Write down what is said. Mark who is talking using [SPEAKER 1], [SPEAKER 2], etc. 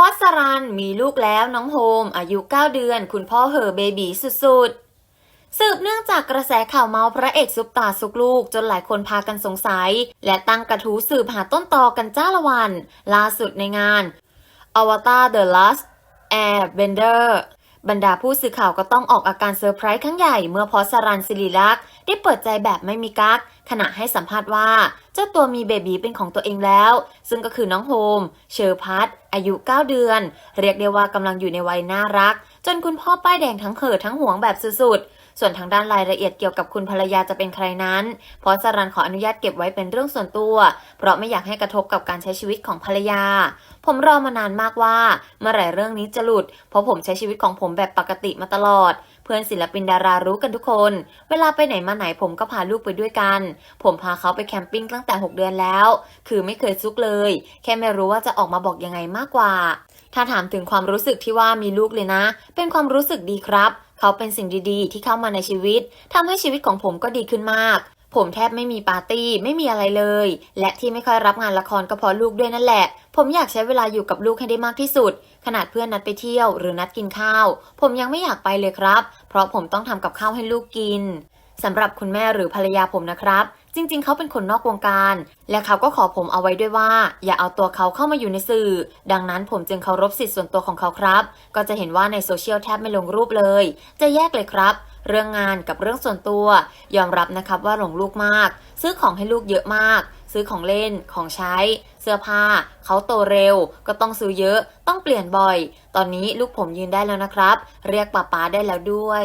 [SPEAKER 1] อสรันมีลูกแล้วน้องโฮม อายุ 9 เดือน คุณพ่อเหอเบบีสุดๆ สืบเนื่องจากกระแสข่าวเมาพระเอกซุปตาซุกลูก จนหลายคนพากันสงสัย และตั้งกระทู้สืบหาต้นตอกันจ้าละวัน ล่าสุดในงาน Avatar The Last Airbender บรรดาผู้สื่อข่าวก็ต้องออกอาการเซอร์ไพรส์ครั้งใหญ่เมื่อพอสรันสิริลักษ์ ได้เปิดใจแบบไม่มีกักขณะให้สัมภาษณ์ว่า เจ้าตัวมีเบบีเป็นของตัวเองแล้ว ซึ่งก็คือน้องโฮม เชอร์พัทอายุ 9 เดือน เรียกได้ว่ากำลังอยู่ในวัยน่ารัก จนคุณพ่อป้ายแดงทั้งเขิดทั้งห่วงแบบสุดๆ ส่วนทางด้านรายละเอียดเกี่ยวกับคุณภรรยาจะเป็นใครนั้นพอสรันขออนุญาตเก็บไว้เป็นเรื่องส่วนตัว เพราะไม่อยากให้กระทบกับการใช้ชีวิตของภรรยา ผมรอมานานมากว่า เมื่อไหร่เรื่องนี้จะหลุด เพราะผมใช้ชีวิตของผมแบบปกติมาตลอด เพื่อนศิลปินดารารู้กันทุกคน เวลาไปไหนมาไหนผมก็พาลูกไปด้วยกัน ผมพาเขาไปแคมปิ้งตั้งแต่ 6 เดือนแล้ว คือไม่เคยซุกเลย แค่ไม่รู้ว่าจะออกมาบอกยังไงมากกว่า ถ้าถามถึงความรู้สึกที่ว่ามีลูกเลยนะ เป็นความรู้สึกดีครับ เขาเป็นสิ่งดีๆ ที่เข้ามาในชีวิตทำให้ชีวิตของผมก็ดีขึ้นมาก ผมแทบไม่มีปาร์ตี้ไม่มีอะไรเลย และที่ไม่ค่อยรับงานละครก็เพราะลูกด้วยนั่นแหละ ผมอยากใช้เวลาอยู่กับลูกให้ได้มากที่สุด ขนาดเพื่อนนัดไปเที่ยวหรือนัดกินข้าว ผมยังไม่อยากไปเลยครับ เพราะผมต้องทำกับข้าวให้ลูกกินสำหรับคุณแม่หรือภรรยาผมนะครับ จริง ๆ เขาเป็นคนนอกวงการ และเขาก็ขอผมเอาไว้ด้วยว่า อย่าเอาตัวเขาเข้ามาอยู่ในสื่อ ดังนั้นผมจึงเคารพสิทธิ์ส่วนตัวของเขาครับ ก็จะเห็นว่าในโซเชียลแทบไม่ลงรูปเลย จะแยกเลยครับ เรื่องงานกับเรื่องส่วนตัวยอมรับนะครับว่าหลงลูกมาก ซื้อของให้ลูกเยอะมาก ซื้อของเล่น ของใช้ เสื้อผ้า เขาโตเร็ว ก็ต้องซื้อเยอะ ต้องเปลี่ยนบ่อย ตอนนี้ลูกผมยืนได้แล้วนะครับ เรียกป้าป๊าได้แล้วด้วย